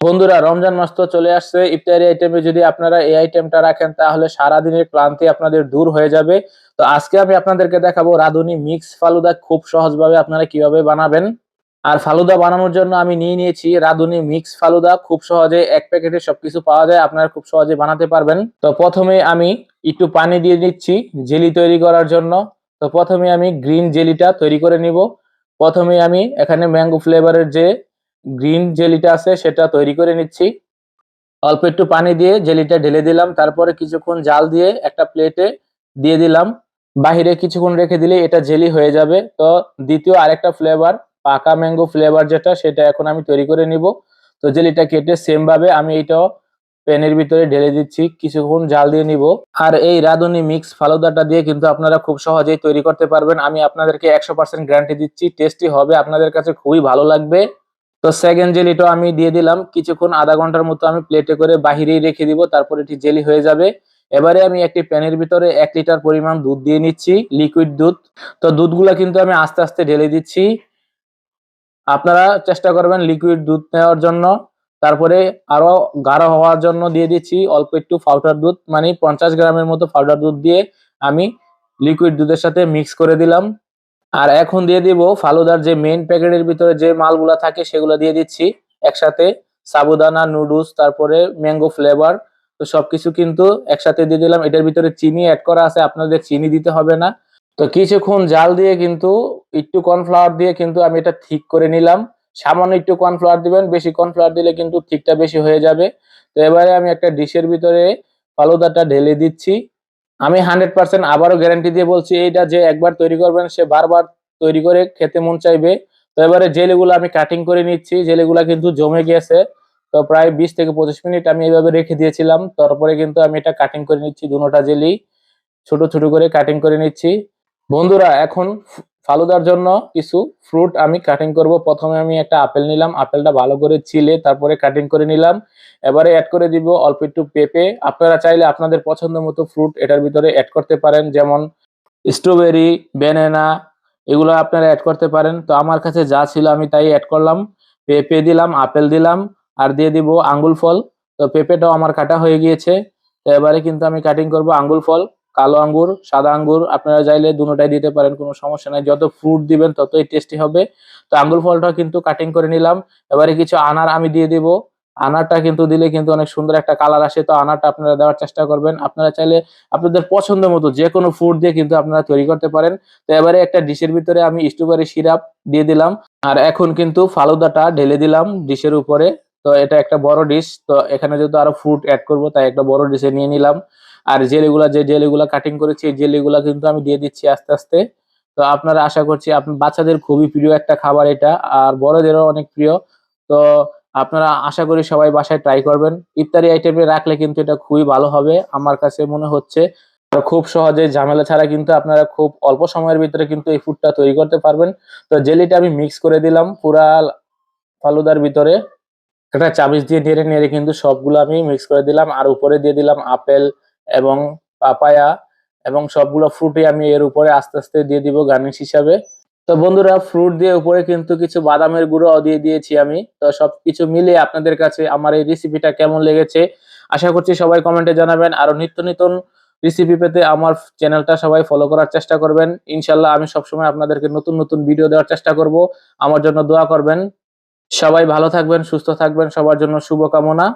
বন্ধুরা, রমজান মাস তো চলে আসছে। ইফতারি আইটেমে যদি আপনারা এই আইটেমটা রাখেন, তাহলে সারাদিনের ক্লান্তি আপনাদের দূর হয়ে যাবে। তো আজকে আমি আপনাদেরকে দেখাবো রাঁধুনি মিক্স ফালুদা খুব সহজভাবে আপনারা কীভাবে বানাবেন। আর ফালুদা বানানোর জন্য আমি নিয়ে নিয়েছি রাঁধুনি মিক্স ফালুদা। খুব সহজে এক প্যাকেটে সবকিছু পাওয়া যায়, আপনারা খুব সহজে বানাতে পারবেন। তো প্রথমে আমি একটু পানি দিয়ে দিচ্ছি জেলি তৈরি করার জন্য। তো প্রথমে আমি গ্রিন জেলিটা তৈরি করে নিব। প্রথমে আমি এখানে ম্যাঙ্গো ফ্লেভারের যে গ্রিন জেলিটা আছে, সেটা তৈরি করে নিচ্ছি। অল্প একটু পানি দিয়ে জেলিটা ঢেলে দিলাম, তারপরে কিছুক্ষণ জাল দিয়ে একটা প্লেটে দিয়ে দিলাম। বাহিরে কিছুক্ষণ রেখে দিলে এটা জেলি হয়ে যাবে। তো দ্বিতীয় আরেকটা ফ্লেভার পাকা ম্যাঙ্গো ফ্লেভার যেটা, সেটা এখন আমি তৈরি করে নিব। তো জেলিটা কেটে সেম ভাবে আমি এটাও প্যানের ভিতরে ঢেলে দিচ্ছি, কিছুক্ষণ জাল দিয়ে নিব। আর এই রাঁধুনি মিক্স ফালুদাটা দিয়ে কিন্তু আপনারা খুব সহজেই তৈরি করতে পারবেন। আমি আপনাদেরকে একশো পার্সেন্ট গ্যারান্টি দিচ্ছি টেস্টি হবে, আপনাদের কাছে খুবই ভালো লাগবে। তো সেকেন্ড জেলিটাও আমি দিয়ে দিলাম। কিছুক্ষণ আধা ঘণ্টার মতো আমি প্লেটে করে বাহিরেই রেখে দিব, তারপর এটি জেলি হয়ে যাবে। এবারে আমি একটি প্যানের ভিতরে এক লিটার পরিমাণ দুধ দিয়ে নিচ্ছি লিকুইড দুধ। তো দুধগুলা কিন্তু আমি আস্তে আস্তে ঢেলে দিচ্ছি। আপনারা চেষ্টা করবেন লিকুইড দুধ নেওয়ার জন্য। তারপরে আরও গাঢ় হওয়ার জন্য দিয়ে দিচ্ছি অল্প একটু পাউডার দুধ মানে পঞ্চাশ গ্রামের মতো পাউডার দুধ দিয়ে আমি লিকুইড দুধের সাথে মিক্স করে দিলাম। আর এখন দিয়ে দিব ফালুদার যে মেইন প্যাকেটের ভিতরে যে মালগুলা থাকে সেগুলো দিয়ে দিচ্ছি। একসাথে সাবুদানা নুডলস তারপরে ম্যাঙ্গো ফ্লেভার তো সবকিছু কিন্তু একসাথে দিয়ে দিলাম। এটার ভিতরে চিনি অ্যাড করা আছে, আপনাদের চিনি দিতে হবে না। তো কিছুক্ষণ জাল দিয়ে কিন্তু একটু কর্নফ্লাওয়ার দিয়ে কিন্তু আমি এটা ঠিক করে নিলাম। সামান্য একটু কর্নফ্লাওয়ার দিবেন, বেশি কর্নফ্লাওয়ার দিলে কিন্তু ঠিকটা বেশি হয়ে যাবে। তো এবারে আমি একটা ডিশের ভিতরে ফালুদাটা ঢেলে দিচ্ছি। আমি হান্ড্রেড পার্সেন্ট আবারও গ্যারান্টি দিয়ে বলছি, এইটা যে একবার তৈরি করবেন, সে বারবার তৈরি করে খেতে মন চাইবে। তো এবারে জেলিগুলো আমি কাটিং করে নিচ্ছি জেলিগুলো কিন্তু জমে গেছে তো প্রায় বিশ থেকে পঁচিশ মিনিট আমি এইভাবে রেখে দিয়েছিলাম। তারপরে কিন্তু আমি এটা কাটিং করে নিচ্ছি, দুটা জেলি, ছোট ছোট করে কাটিং করে নিচ্ছি। বন্ধুরা, এখন ফালুদার জন্য কিছু ফ্রুট আমি কাটিং করব। প্রথমে আমি একটা আপেল নিলাম, আপেলটা ভালো করে ছিলে তারপরে কাটিং করে নিলাম। এবারে অ্যাড করে দিব অল্প একটু পেঁপে। আপনারা চাইলে আপনাদের পছন্দ মতো ফ্রুট এটার ভিতরে অ্যাড করতে পারেন, যেমন স্ট্রবেরি ব্যানানা এগুলো আপনারা অ্যাড করতে পারেন। তো আমার কাছে যা ছিল আমি তাই অ্যাড করলাম। পেঁপে দিলাম, আপেল দিলাম, আর দিয়ে দিব আঙ্গুল ফল। তো পেঁপেটাও আমার কাটা হয়ে গিয়েছে। তো এবারে কিন্তু আমি কাটিং করব আঙ্গুল ফল। কালো আঙ্গুর, সাদা আঙ্গুর, আপনারা চাইলে দুটোটাই দিতে পারেন, কোনো সমস্যা নাই। যত ফ্রুট দিবেন, ততই টেস্টি হবে। তো আঙ্গুর ফলটা কিন্তু কাটিং করে নিলাম। এবারে কিছু আনার আমি দিয়ে দিব। আনারটা কিন্তু দিলে কিন্তু অনেক সুন্দর একটা কালার আসে। তো আনারটা আপনারা দেওয়ার চেষ্টা করবেন। আপনারা চাইলে আপনাদের পছন্দ মতো যে কোনো ফুড দিয়ে কিন্তু আপনারা তৈরি করতে পারেন। তো এবারে একটা ডিশের ভিতরে আমি স্ট্রবেরি সিরাপ দিয়ে দিলাম। আর এখন কিন্তু ফালুদাটা ঢেলে দিলাম ডিশের উপরে। তো এটা একটা বড় ডিশ তো এখানে যেহেতু আরও ফ্রুট অ্যাড করব, তাই একটা বড় ডিশে নিয়ে নিলাম। আর জেলিগুলা যে জেলিগুলা কাটিং করেছি, এই জেলিগুলা কিন্তু আমি দিয়ে দিচ্ছি আস্তে আস্তে। তো আপনারা আশা করছি বাচ্চাদের খুবই প্রিয় একটা খাবার এটা, আর বড়দেরও অনেক প্রিয়। তো আপনারা আশা করি সবাই বাসায় ট্রাই করবেন। ইফতারি আইটেমে রাখলে কিন্তু এটা খুবই ভালো হবে, আমার কাছে মনে হচ্ছে। খুব সহজে ঝামেলা ছাড়া কিন্তু আপনারা খুব অল্প সময়ের ভিতরে কিন্তু এই ফুডটা তৈরি করতে পারবেন। তো জেলিটা আমি মিক্স করে দিলাম পুরা ফালুদার ভিতরে। একটা চাবিচ দিয়ে নেড়ে নেড়ে কিন্তু সবগুলো আমি মিক্স করে দিলাম। আর উপরে দিয়ে দিলাম আপেল এবং পাপায়া এবং সবগুলো ফ্রুটই আমি এর উপরে আস্তে আস্তে দিয়ে দিব গার্নিশ হিসাবে। তো বন্ধুরা ফ্রুট দিয়ে উপরে কিন্তু কিছু বাদামের গুঁড়ো দিয়ে দিয়েছি আমি। তো সবকিছু মিলিয়ে আপনাদের কাছে আমার এই রেসিপিটা কেমন লেগেছে আশা করছি সবাই কমেন্টে জানাবেন। আরও নিত্য নতুন রেসিপি পেতে আমার চ্যানেলটা সবাই ফলো করার চেষ্টা করবেন। ইনশাল্লাহ আমি সবসময় আপনাদেরকে নতুন নতুন ভিডিও দেওয়ার চেষ্টা করব। আমার জন্য দোয়া করবেন। সবাই ভালো থাকবেন, সুস্থ থাকবেন, সবার জন্য শুভকামনা।